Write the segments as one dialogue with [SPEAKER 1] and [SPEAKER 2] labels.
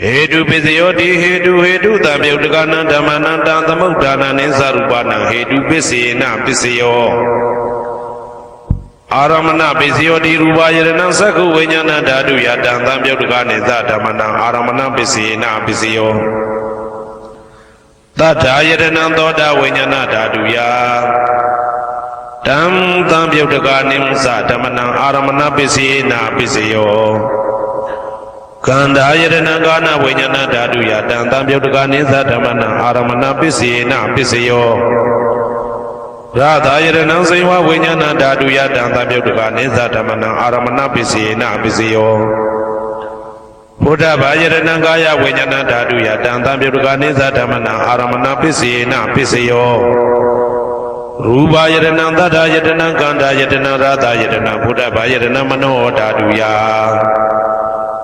[SPEAKER 1] ဟေတုပစ္စယောတိဟေတုဟေတုတံမြုတ်တကနံဓမ္မနံတံသမုဒ္ဒါနံနိသရူပနံဟေတုပစ္စေနပစ္စယောအာရမဏပစ္စယောတိရူပယရဏသက္ခုဝိညာဏဓာတုယတံသံမြုတ်တကနိသဓမ္မနံအာရမဏပစ္စေနပစ္စယောသတ္ထာယရဏသောတာဝိညာဏဓာတုယတံသံမြုတ်တကနိသဓမ္မနံအာရမဏပစ္စေနပစ္စယော ကန္တာယတနာကာနဝိညာဏဓာတုယတံတံပြုတ်တကနိသဓမ္မနံအာရမဏပစ္စေနပစ္စယောရာသာယတနံစေဝဝိညာဏဓာတုယတံတံပြုတ်တကနိသဓမ္မနံအာရမဏပစ္စေနပစ္စယောဘုဒ္ဓဘာယတနံကာယဝိညာဏဓာတုယတံတံပြုတ်တကနိသဓမ္မနံအာရမဏပစ္စေနပစ္စယောရူပယတနံသတ္တယတနံကန္တာယတနံရာသာယတနံဘုဒ္ဓဘာယတနံမနောဓာတုယ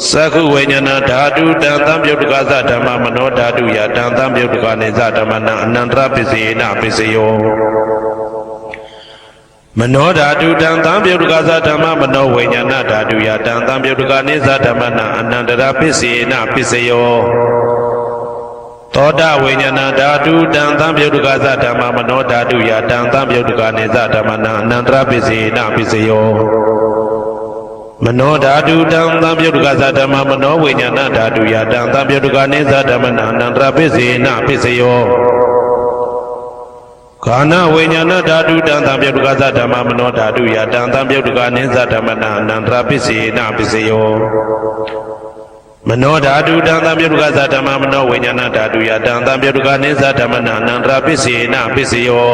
[SPEAKER 1] သက္ခုဝိညာဏဓာတုတံသံပြုတ်တကသဓမ္မမနောဓာတုယတံသံပြုတ်တကနေသဓမ္မနံအနန္တရပစ္စေနပစ္စယောမနောဓာတုတံသံပြုတ်တကသဓမ္မမနောဝိညာဏဓာတုယတံသံပြုတ်တကနေသဓမ္မနံအနန္တရပစ္စေနပစ္စယောသောတာဝိညာဏဓာတုတံသံပြုတ်တကသဓမ္မမနောဓာတုယတံသံပြုတ်တကနေသဓမ္မနံအနန္တရပစ္စေနပစ္စယော မနောဓာတုတံသံပြုတ်ကသဓမ္မမနောဝိညာဏဓာတုယတံသံပြုတ်ကနိသဓမ္မနာအနန္တရပစ္စေနပစ္စယောခန္ဓာဝိညာဏဓာတုတံသံပြုတ်ကသဓမ္မမနောဓာတုယတံသံပြုတ်ကနိသဓမ္မနာအနန္တရပစ္စေနပစ္စယောမနောဓာတုတံသံပြုတ်ကသဓမ္မမနောဝိညာဏဓာတုယတံသံပြုတ်ကနိသဓမ္မနာအနန္တရပစ္စေနပစ္စယော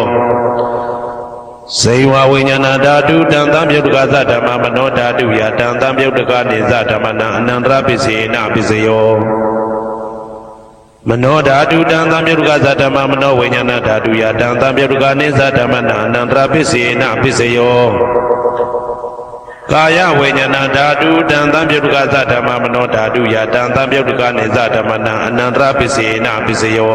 [SPEAKER 1] စေဝဝိညာဏဓာတုတံတံပြုတ်တကသဓမ္မမနောဓာတုယတံတံပြုတ်တကနေသဓမ္မနံအနန္တရပစ္စေနပစ္စယောမနောဓာတုတံတံပြုတ်တကသဓမ္မမနောဝိညာဏဓာတုယတံတံပြုတ်တကနေသဓမ္မနံအနန္တရပစ္စေနပစ္စယောကာယဝိညာဏဓာတုတံတံပြုတ်တကသဓမ္မမနောဓာတုယတံတံပြုတ်တကနေသဓမ္မနံအနန္တရပစ္စေနပစ္စယော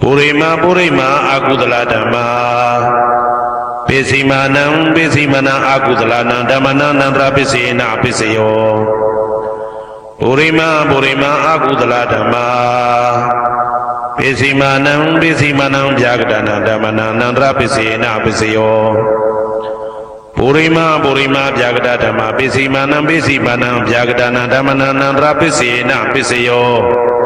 [SPEAKER 1] ပုရိမာပုရိမာအာကုသလဓမ္မာပိစီမာနံပိစီမနံအာကုသလနံဓမ္မနံနန္တရပိစေနပိစယောပုရိမာပုရိမာအာကုသလဓမ္မာပိစီမာနံပိစီမနံဗျာကတနံဓမ္မနံနန္တရပိစေနပိစယောပုရိမာပုရိမာဗျာကတဓမ္မာပိစီမာနံပိစီမနံဗျာကတနံဓမ္မနံနန္တရပိစေနပိစယော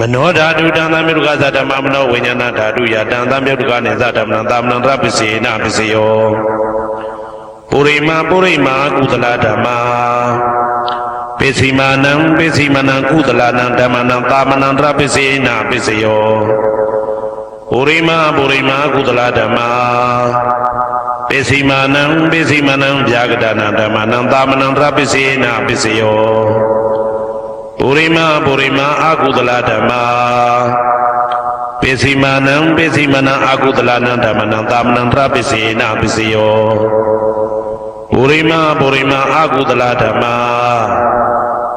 [SPEAKER 1] မနောဓာတုတံသံမြုတ်ကသဓမ္မမနောဝိညာဏဓာတုယတံသံမြုတ်ကနေသဓမ္မနံသာမဏံတရပစ္စေနပစ္စယောပုရိမာပုရိမာကုသလဓမ္မာပိစိမာနံပိစိမနံကုသလနံဓမ္မနံသာမနံတရပစ္စေနာပစ္စယောပုရိမာပုရိမာကုသလဓမ္မာပိစိမာနံပိစိမနံဗျာဂဒနာဓမ္မနံသာမနံတရပစ္စေနာပစ္စယော ပုရိမာပုရိမာအာကုသလဓမ္မာပိစိမာနံပိစိမနံအာကုသလနံဓမ္မနံသာမနံတရပစ္စေနာပစ္စယောပုရိမပုရိမအာကုသလဓမ္မာ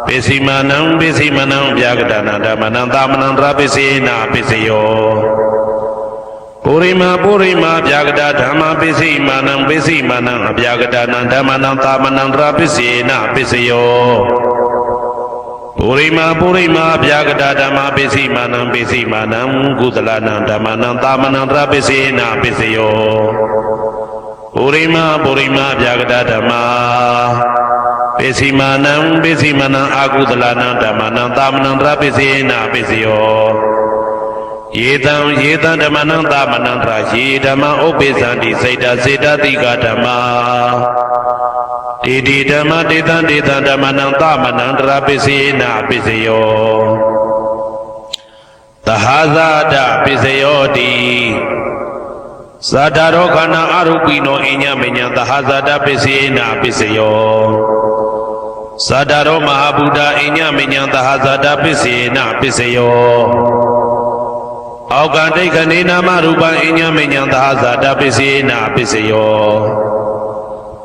[SPEAKER 1] ပိစိမာနံပိစိမနံဗျာကတနာဓမ္မနံသာမနံတရပိစေနာပိစယောပုရိမပုရိမဗျာကတဓမ္မာပိစိမာနံပိစိမာနံအဗျာကတနာဓမ္မနံသာမနံတရပိစေနာပိစယော ပုရိမပုရိမဗျာကတဓမ္မာပိစိမာနံပိစိမာနံကုသလနံဓမ္မနံသာမနံတရပိစေနာပိစယောပုရိမပုရိမဗျာကတဓမ္မာပိစိမာနံပိစိမနံအာကုသလနံဓမ္မနံသာမနံတရပိစေနာပိစယောယေတံယေတံဓမ္မနံသာမနံတရယေဓမ္မဥပ္ပိသန္တိစိတ်တစေတတိကဓမ္မာ တိတိဓမ္မတေတံတေတံဓမ္မနံသာမနံတရပိစေနာပိစယောသဟဇာတပိစယောတိသာတာရောခန္ဓာအရုပိနောအညမညံသဟဇာတပစ္စေနာပစ္စယောသာတာရောမဟာဗုဒ္ဓအညမညံသဟဇာတပစ္စေနာပစ္စယောအောက်ကဒိဋ္ဌနေနာမရူပအညမညံသဟဇာတပစ္စေနာပစ္စယော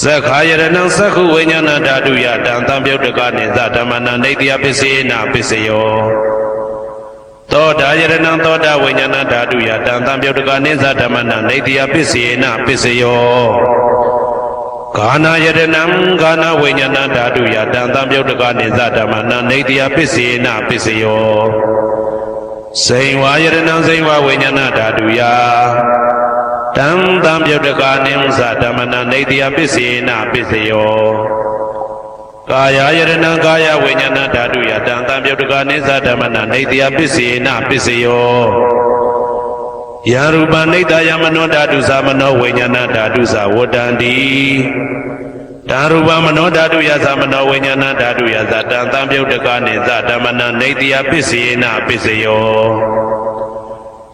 [SPEAKER 1] သက္ခာယရဏံသက္ခုဝိညာဏဓာတုယတံတံပြုတ်တကနေသဓမ္မနံနေတိယပစ္စေနာပစ္စယောသောတာယရဏံသောတာဝိညာဏဓာတုယတံတံပြုတ်တကနိစ္စဓမ္မနံနေတိယပစ္စယေနပစ္စယောကာနာယရဏံကာနာဝိညာဏဓာတုယတံတံပြုတ်တကနိစ္စဓမ္မနံနေတိယပစ္စယေနပစ္စယောစိန်ဝါယရဏံစိန်ဝါဝိညာဏဓာတုယ တံတံပြုတ်တကနိစ္စဓမ္မနံနေတိယပစ္စယေနပစ္စယောကာယယရဏံကာယဝိညာဏဓာတုယတံတံပြုတ်တကနိစ္စဓမ္မနာနေတယပစ္စေနပစ္စယောယရူပနိတယမနောဓာတုသမနောဝိညာဏဓာတုသဝတ္တန္တိဓာရူပမနောဓာတုယသမနောဝိညာဏဓာတုယသတံတံပြုတ်တကနိစ္စဓမ္မနာနေတယပစ္စေနပစ္စယော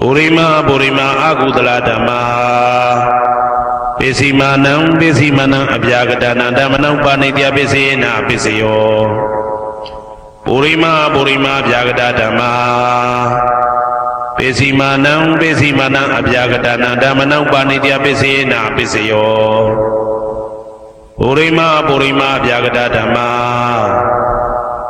[SPEAKER 1] ပုရိမပုရိမအကုသလဓမ္မာပိစီမာနံပိစီမာနံအပြာကတနာဓမ္မနံပါဏိတယပိစေနာပိစယောပုရိမာပုရိမာပြာကတဓမ္မာပိစီမာနံပိစီမာနံအပြာကတနာဓမ္မနံပါဏိတယပိစေနာပိစယောပုရိမာပုရိမာပြာကတဓမ္မာ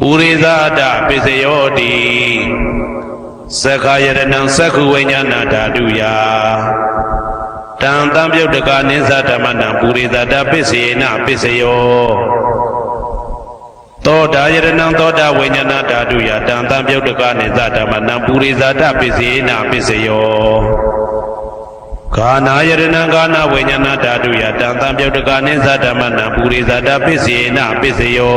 [SPEAKER 1] ပုရိသဒပိစယောတိသက္ခာယရဏံသက္ခုဝိညာဏဓာတုယတံတံပြုတ်တကနိစ္စဓမ္မနံပုရိသတာပစ္စေနပစ္စယောသောတာယရဏံသောတာဝိညာဏဓာတုယတံတံပြုတ်တကနိစ္စဓမ္မနံပုရိသတာပစ္စေနပစ္စယောကာနာယရဏံကာနာဝိညာဏဓာတုယတံတံပြုတ်တကနိစ္စဓမ္မနံပုရိသတာပစ္စေနပစ္စယော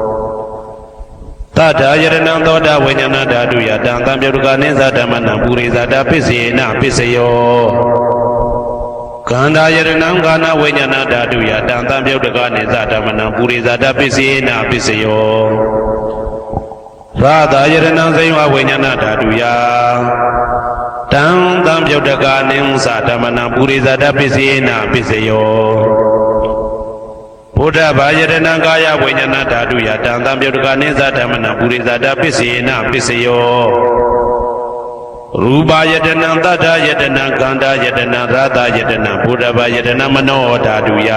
[SPEAKER 1] တတ္ထာယရဏံသောတာဝိညာဏဓာတုယတံတံပြုတ်တကနိသဓမ္မနံပုရိသတာပစ္စေနပစ္စယောကန္တာယရဏံကာနဝိညာဏဓာတုယတံတံပြုတ်တကနိသဓမ္မနံပုရိသတာပစ္စေနပစ္စယောရာသာယရဏံဇိဝဝိညာဏဓာတုယတံတံပြုတ်တကနိသဓမ္မနံပုရိသတာပစ္စေနပစ္စယော ဘုဒ္ဓဘာယတနာကာယဝိညာဏဓာတုယတံတံပြုတ်တကနိသဓမ္မနံပုရိသတာပစ္စေနပစ္စယောရူပယတနံတတ္ထယတနံကန္တာယတနံရသယတနံဘုဒ္ဓဘာယတနံမနောဓာတုယ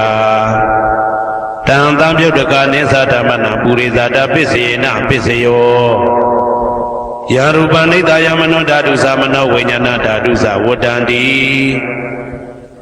[SPEAKER 1] တံတံပြုတ်တကနိသဓမ္မနံပုရိသတာပစ္စေနပစ္စယောယရူပနိတယမနောဓာတုသမနောဝိညာဏဓာတုသဝတ္တန္တိ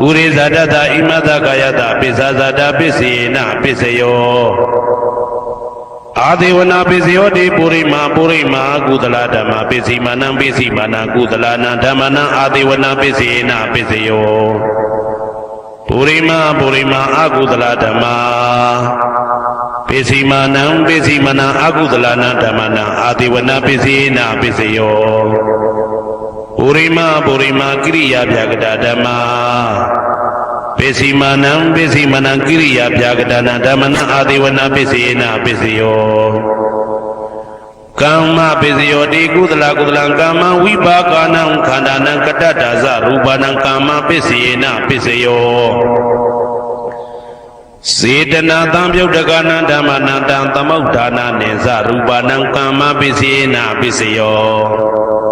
[SPEAKER 1] ဥရိဇတတဣမတကာယတပိစ္ဆာဇတပစ္စေနပစ္စယောအာဒေဝနာပိစယောတိပုရိမာပုရိမာကုသလဓမ္မပိစီမနံပိစီမနံကုသလနံဓမ္မနံအာဒေဝနာပိစေနပိစယောပုရိမာပုရိမာအကုသလဓမ္မာပိစီမနံပိစီမနံအကုသလနံဓမ္မနံအာဒေဝနာပိစေနပိစယော ပုရိမာပုရိမာကိရိယာဗျာကတာဓမ္မာပိစီမာနံပိစီမနံကိရိယာပြာကတနာဓမ္မနံအာဒေဝနာပိစီနာပိစီယောကမ္မပိစီယောတိကုသလကုသလံကာမဝိပါကနံခန္ဓာနံကတ္တတာဇရူပနံကာမပိစီနာပိစီယောစေတနာတံပြုတ်တကနံဓမ္မနံတံသမုဋ္ဌာနာနေဇရူပနံကာမပိစီနာပိစီယော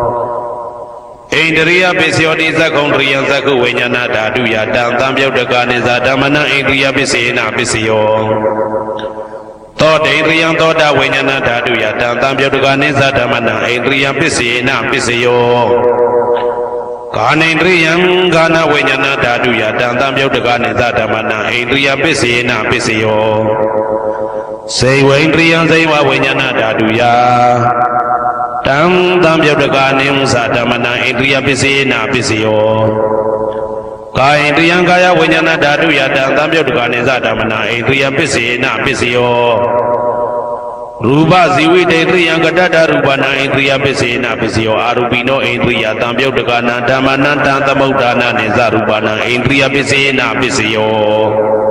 [SPEAKER 1] ဣန္ဒြိယပစ္စယောတိသက္ကုံတရိယသက္ကုဝိညာဏဓာတုယတံသံပြုတ်တကနိသာဓမ္မနံဣန္ဒြိယပစ္စေနပစ္စယောသောတေန္ဒြိယံသောတာဝိညာဏဓာတုယတံသံပြုတ်တကနိသာဓမ္မနံဣန္ဒြိယပစ္စေနပစ္စယောကာနိန္ဒြိယံဂာနဝိညာဏဓာတုယတံသံပြုတ်တကနိသာဓမ္မနံဣန္ဒြိယပစ္စေနပစ္စယောစေဝိန္ဒြိယံဇိဝဝိညာဏဓာတုယ တံတံပြုတ်တကာနိဥ္စဓမ္မနံဣန္ဒြိယပစ္စေနာပစ္စယောကာယဣန္ဒြိယံကာယဝိညာဏဓာတုယတံတံပြုတ်တကာနိသဓမ္မနံဣန္ဒြိယပစ္စေနာပစ္စယောရူပဇီဝိတေတရိယံကတ္တရူပနံဣန္ဒြိယပစ္စေနာပစ္စယောအာရူပိနောဣန္ဒြိယတံပြုတ်တကာနံဓမ္မနံတံသမုဋ္ဌာနနိသရူပနံဣန္ဒြိယပစ္စေနာပစ္စယော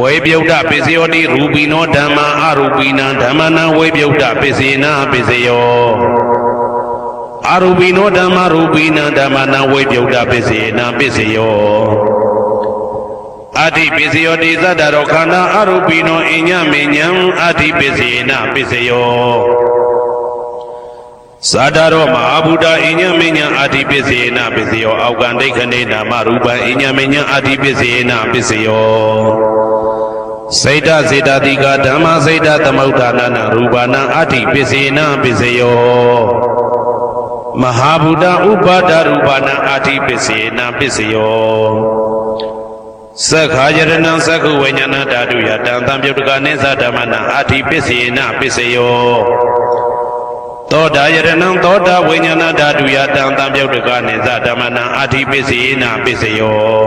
[SPEAKER 1] ဝေပြုတ်တပစ္စယောတိရူပိနောဓမ္မာအရူပိနံဓမ္မနံဝေပြုတ်တပစ္စေနာပစ္စယောအရူပိနောဓမ္မာရူပိနံဓမ္မနံဝေပြုတ်တပစ္စေနာပစ္စယောအတ္တိပစ္စယောတိသတ္တရောခန္ဓာအရူပိနောအညမေညံအတ္တိပစ္စေနာပစ္စယောသာဒရောမဟာဗုဒ္ဓအညမေညံအာတိပစ္စေနပစ္စယောအောက်ကံဒိဋ္ဌနေနာမရူပံအညမေညံအာတိပစ္စေနပစ္စယော စေတစေတတိကဓမ္မစေတသမုဋ္ဌာနနာရူပနာအဋ္ဌိပစ္စေနပစ္စယောမဟာဗုဒ္ဓဥပါဒရူပနာအဋ္ဌိပစ္စေနပစ္စယောသက္ခာယရဏံသက္ခုဝိညာဏဓာတုယတံတံပြုတ်တကနိသဓမ္မနာအဋ္ဌိပစ္စေနပစ္စယောသောတာယရဏံသောတာဝိညာဏဓာတုယတံတံပြုတ်တကနိသဓမ္မနာအဋ္ဌိပစ္စေနပစ္စယော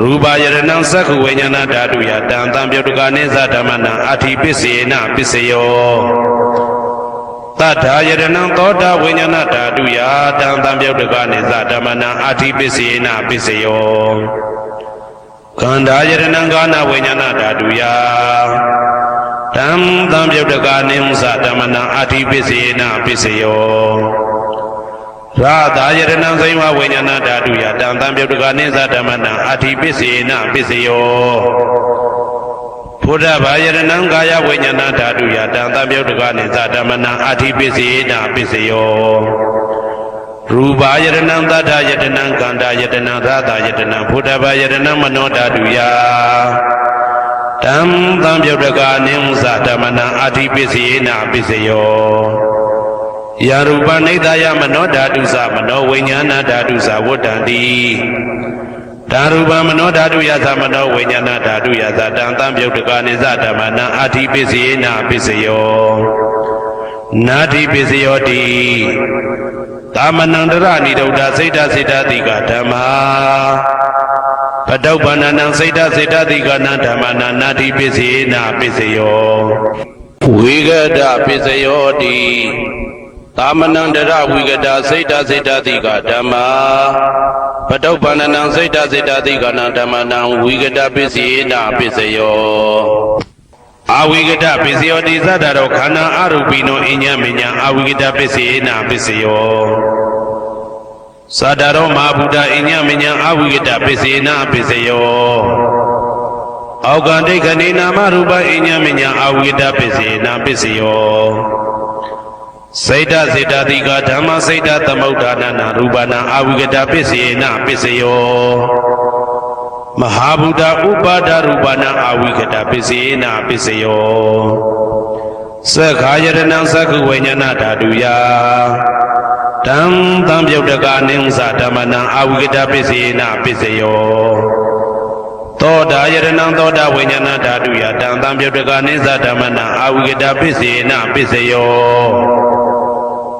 [SPEAKER 1] ရူပယရဏံသက္ခုဝိညာဏဓာတုယတံတံပြုတ်တကနိသဓမ္မနံအဋ္ဌိပစ္စေနပစ္စယောတထာယရဏံသောတာဝိညာဏဓာတုယတံတံပြုတ်တကနိသဓမ္မနံအဋ္ဌိပစ္စေနပစ္စယောခန္ဓာယရဏံကာနဝိညာဏဓာတုယတံတံပြုတ်တကနိသဓမ္မနံအဋ္ဌိပစ္စေနပစ္စယော ရာသာယရဏံဇိဝဝိညာဏဓာတုယတံတံပြုတ်တကနိသဓမ္မနံအာတိပစ္စေနပစ္စယောဘုဒ္ဓဘာယရဏံကာယဝိညာဏဓာတုယတံတံပြုတ်တကနိသဓမ္မနံအာတိပစ္စေနပစ္စယောရူပါယရဏံသတ္တယတနံကန္တာယတနံရာသာယတနံဘုဒ္ဓဘာယရဏံမနောဓာတုယတံတံပြုတ်တကနိသဓမ္မနံအာတိပစ္စေနပစ္စယော ယာရူပနိဒာယမနောဓာတုသမနောဝိညာဏဓာတုသဝတ္တံတိဓာရူပမနောဓာတုယသမနောဝိညာဏဓာတုယသတံတံပြုတ်တကာနိသဓမ္မနံအာတိပစ္စယေနပစ္စယောနာတိပစ္စယောတိသာမဏံတရဏိဒုဒ္ဓစိတ်တစိတ်တတိကဓမ္မာပတုပ္ပန္နနံစိတ်တစိတ်တတိကနံဓမ္မနာနာတိပစ္စယေနပစ္စယောဝိဂဒပစ္စယောတိ သာမဏံတရဝိဂဒစိတ်တစိတ်တတိကဓမ္မာပတုပ္ပန္နနံစိတ်တစိတ်တသိကနံဓမ္မနံဝိကတပစ္စယေနပစ္စယောအဝိကတပစ္စယောတိသတ္တရောခန္ဓာအရူပိနောအညမညအဝိကတပစ္စယေနပစ္စယောသတ္တရောမဟာဗုဒ္ဓအညမညအဝိကတပစ္စယေနပစ္စယောအောက်ကဒိဋ္ဌနေနာမရူပအညမညအဝိကတပစ္စယေနပစ္စယော စေတစေတတိကဓမ္မစေတသမုဋ္ဌာနနာရူပနာအာဝိကတပစ္စယေနပစ္စယောမဟာဗုဒ္ဓဥပါဒရူပနာအာဝိကတပစ္စယေနပစ္စယောသက္ခာယတနံသက္ခဝိညာဏဓာတုယတံတံပြုတ်တကနိဥ္စဓမ္မနံအာဝိကတပစ္စယေနပစ္စယောသောတာယတနံသောတာဝိညာဏဓာတုယတံတံပြုတ်တကနိစ္စဓမ္မနံအာဝိကတပစ္စယေနပစ္စယော